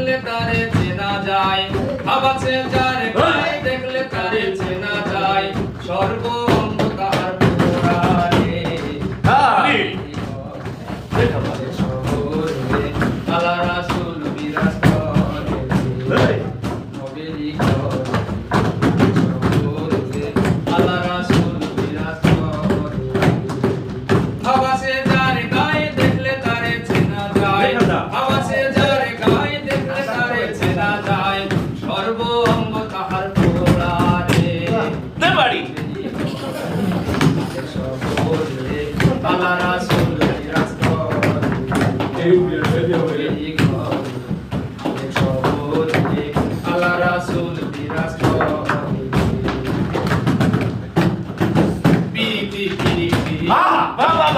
দেখলে তারে চেনা যায়। ভাবাছে যার গায়ে হ্যাঁ। দেখলে তারে চেনা যায়। সর্ব parlerà sul trasporto. E io vi dico e ciò vuol dire parlerà sul trasporto. Piri piri piri ah, va Baba!